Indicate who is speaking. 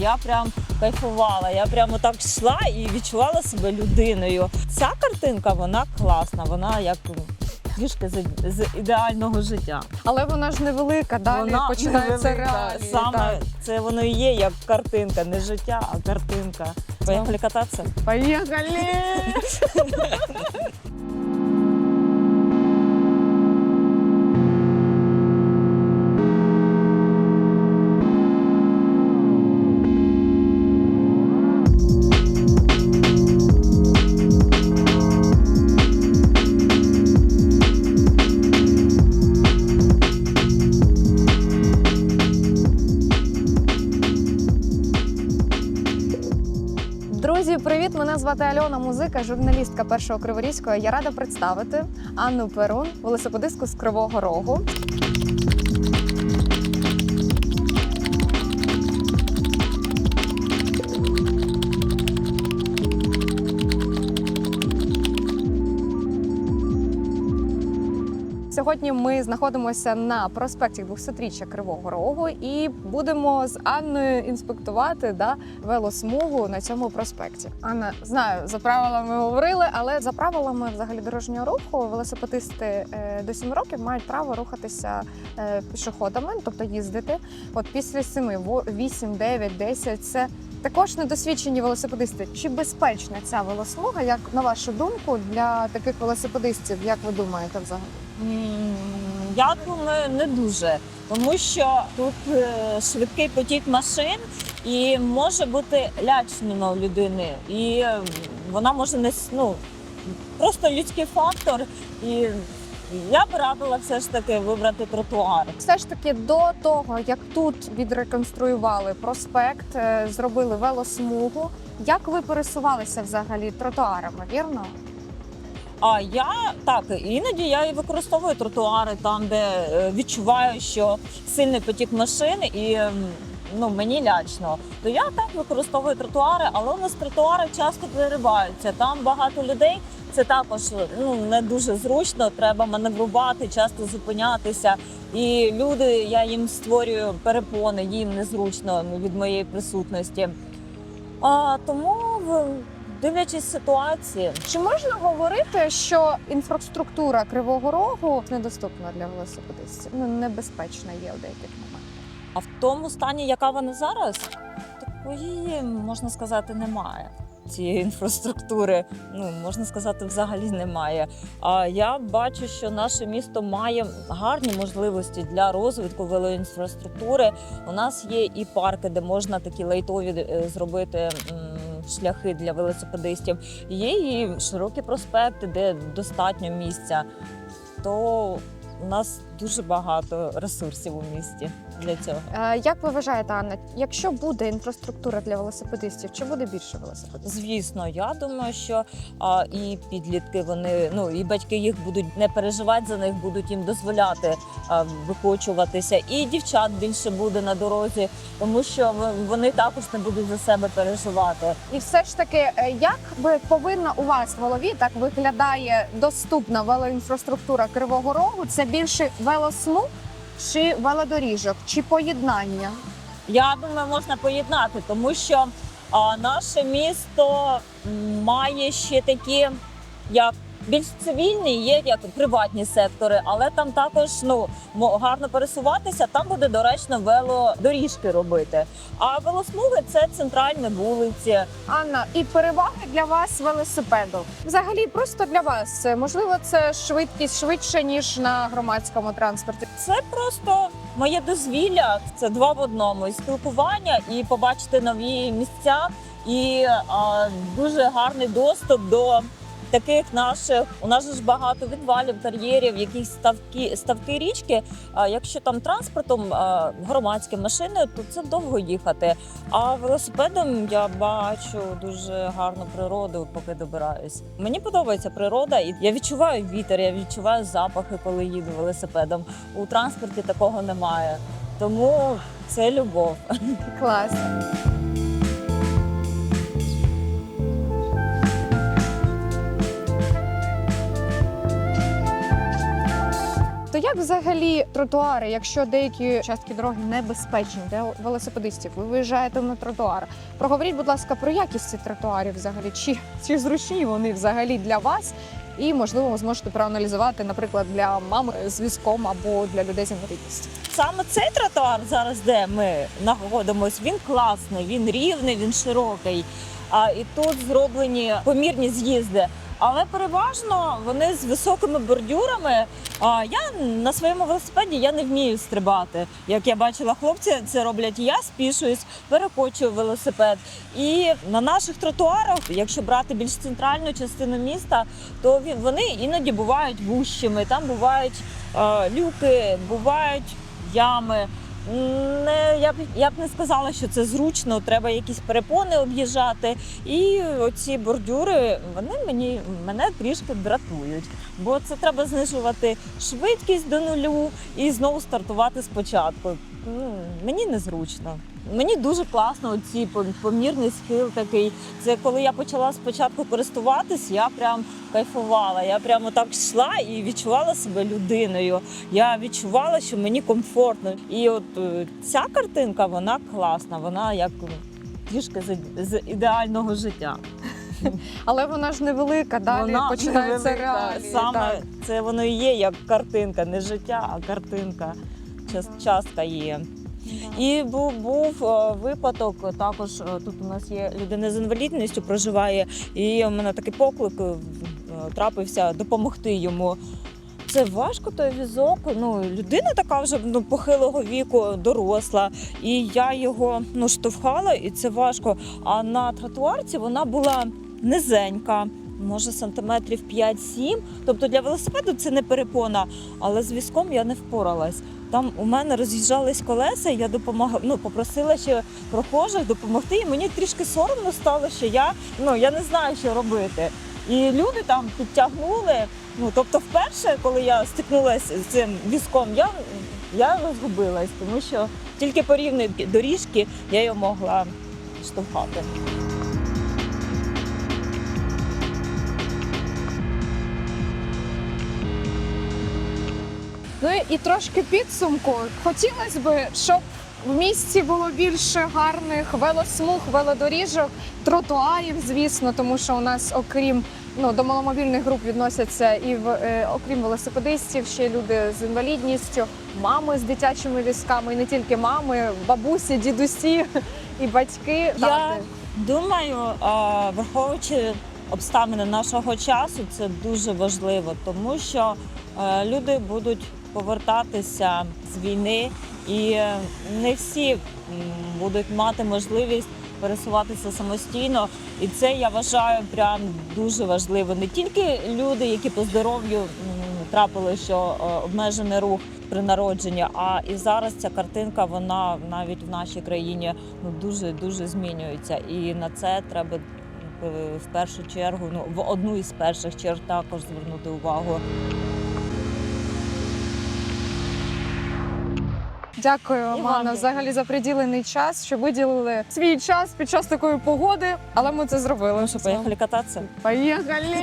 Speaker 1: Я прям кайфувала. Я прямо так йшла і відчувала себе людиною. Ця картинка вона класна, вона як фішки з, з ідеального життя.
Speaker 2: Але вона ж невелика, далі
Speaker 1: вона
Speaker 2: починаються
Speaker 1: невелика.
Speaker 2: реалії.
Speaker 1: Саме
Speaker 2: так.
Speaker 1: це воно і є як картинка, не життя, а картинка. Поїхали кататися.
Speaker 2: Поїхали! звати Альона Музика, журналістка першого Криворізького. Я рада представити Анну Перун, велосипедистку з Кривого Рогу. Сьогодні ми знаходимося на проспекті 200-річчя Кривого Рогу і будемо з Анною інспектувати да, велосмугу на цьому проспекті. Анна, знаю, за правилами говорили, але за правилами взагалі дорожнього руху велосипедисти е, до 7 років мають право рухатися е, пішоходами, тобто їздити. От після 7, 8, 9, 10 – це також недосвідчені велосипедисти. Чи безпечна ця велосмуга, як на вашу думку, для таких велосипедистів? Як ви думаєте взагалі?
Speaker 1: Я думаю, не дуже, тому що тут е, швидкий потік машин і може бути лячно у людини, і е, вона може не ну, просто людський фактор. І я б радила все ж таки вибрати тротуар.
Speaker 2: Все ж таки до того, як тут відреконструювали проспект, е, зробили велосмугу. Як ви пересувалися взагалі тротуарами, вірно?
Speaker 1: А я так іноді я і використовую тротуари там, де е, відчуваю, що сильний потік машин і ну мені лячно. То я так використовую тротуари, але у нас тротуари часто перериваються. Там багато людей. Це також ну не дуже зручно. Треба маневрувати, часто зупинятися. І люди, я їм створюю перепони, їм незручно від моєї присутності. А тому дивлячись ситуації,
Speaker 2: Чи можна говорити, що інфраструктура Кривого Рогу недоступна для велосипедистів? Ну небезпечна є у деяких моментах.
Speaker 1: А в тому стані, яка вона зараз, такої можна сказати, немає. Цієї інфраструктури, ну можна сказати, взагалі немає. А я бачу, що наше місто має гарні можливості для розвитку велоінфраструктури. У нас є і парки, де можна такі лайтові е, зробити м, шляхи для велосипедистів. Є і широкі проспекти, де достатньо місця. То у нас дуже багато ресурсів у місті для цього.
Speaker 2: Е, Як ви вважаєте, Анна, якщо буде інфраструктура для велосипедистів, чи буде більше велосипедистів?
Speaker 1: Звісно, я думаю, що а, і підлітки вони ну і батьки їх будуть не переживати за них, будуть їм дозволяти а, викочуватися. І дівчат більше буде на дорозі, тому що вони також не будуть за себе переживати.
Speaker 2: І все ж таки, е, як би повинна у вас в голові так виглядає доступна велоінфраструктура Кривого Рогу? Це більше велосмуг чи велодоріжок, чи поєднання?
Speaker 1: Я думаю, можна поєднати, тому що наше місто має ще такі, як більш цивільні, є як приватні сектори, але там також ну гарно пересуватися. Там буде доречно велодоріжки робити. А велосмуги це центральні вулиці.
Speaker 2: Анна, і переваги для вас велосипеду. Взагалі, просто для вас можливо, це швидкість швидше ніж на громадському транспорті.
Speaker 1: Це просто моє дозвілля. Це два в одному і спілкування, і побачити нові місця, і а, дуже гарний доступ до таких наших. У нас ж багато відвалів, кар'єрів, якісь ставки, ставки річки. А якщо там транспортом громадським машиною, то це довго їхати. А велосипедом я бачу дуже гарну природу, поки добираюсь. Мені подобається природа, і я відчуваю вітер, я відчуваю запахи, коли їду велосипедом. У транспорті такого немає. Тому це любов.
Speaker 2: Клас. Як взагалі тротуари, якщо деякі частки дороги небезпечні для велосипедистів, ви виїжджаєте на тротуар? Проговоріть, будь ласка, про якість цих тротуарів взагалі, чи, чи зручні вони взагалі для вас? І можливо, ви зможете проаналізувати, наприклад, для мами з візком або для людей з інвалідністю.
Speaker 1: Саме цей тротуар зараз, де ми знаходимося, він класний, він рівний, він широкий. А і тут зроблені помірні з'їзди. Але переважно вони з високими бордюрами. А я на своєму велосипеді я не вмію стрибати. Як я бачила, хлопці це роблять. Я спішуюсь, перекочую велосипед. І на наших тротуарах, якщо брати більш центральну частину міста, то вони іноді бувають вущими. Там бувають люки, бувають ями. Не, я б я б не сказала, що це зручно. Треба якісь перепони об'їжджати. І оці бордюри вони мені мене трішки дратують, бо це треба знижувати швидкість до нулю і знову стартувати спочатку. Мені незручно. Мені дуже класно оці помірний схил такий. Це коли я почала спочатку користуватись, я прям кайфувала. Я прямо так йшла і відчувала себе людиною. Я відчувала, що мені комфортно. І от е, ця картинка, вона класна, вона як трішки з, з ідеального життя.
Speaker 2: Але вона ж невелика, далі
Speaker 1: вона
Speaker 2: починаються
Speaker 1: невелика.
Speaker 2: реалії.
Speaker 1: Саме
Speaker 2: так.
Speaker 1: це воно і є як картинка, не життя, а картинка. Час- Частка є. І був, був е, випадок. Також е, тут у нас є людина з інвалідністю, проживає, і у мене такий поклик е, трапився допомогти йому. Це важко той візок. Ну людина така вже ну, похилого віку, доросла, і я його ну штовхала, і це важко. А на тротуарці вона була низенька. Може, сантиметрів 5-7. Тобто для велосипеду це не перепона, але з візком я не впоралась. Там у мене роз'їжджались колеса, я допомагала, ну, попросила ще прохожих допомогти. І мені трішки соромно стало, що я, ну, я не знаю, що робити. І люди там підтягнули. Ну, тобто, вперше, коли я стикнулася з цим візком, я, я розгубилась, тому що тільки по рівній доріжці я його могла штовхати.
Speaker 2: Ну і трошки підсумку. Хотілося б, щоб в місті було більше гарних велосмуг, велодоріжок, тротуарів, звісно, тому що у нас, окрім ну, до маломобільних груп відносяться і в е, окрім велосипедистів, ще люди з інвалідністю, мами з дитячими візками, і не тільки мами, бабусі, дідусі і батьки.
Speaker 1: Я
Speaker 2: тати.
Speaker 1: думаю, а, враховуючи обставини нашого часу, це дуже важливо, тому що е, люди будуть повертатися з війни, і е, не всі будуть мати можливість пересуватися самостійно. І це я вважаю прям дуже важливо. Не тільки люди, які по здоров'ю трапили, що е, обмежений рух при народженні, а і зараз ця картинка, вона навіть в нашій країні ну дуже дуже змінюється. І на це треба в першу чергу, ну в одну із перших черг також звернути увагу.
Speaker 2: Дякую,
Speaker 1: вам
Speaker 2: Мана,
Speaker 1: дякую.
Speaker 2: взагалі за приділений час, що виділили свій час під час такої погоди, але ми це зробили.
Speaker 1: Ну що, поїхали кататися?
Speaker 2: Поїхали!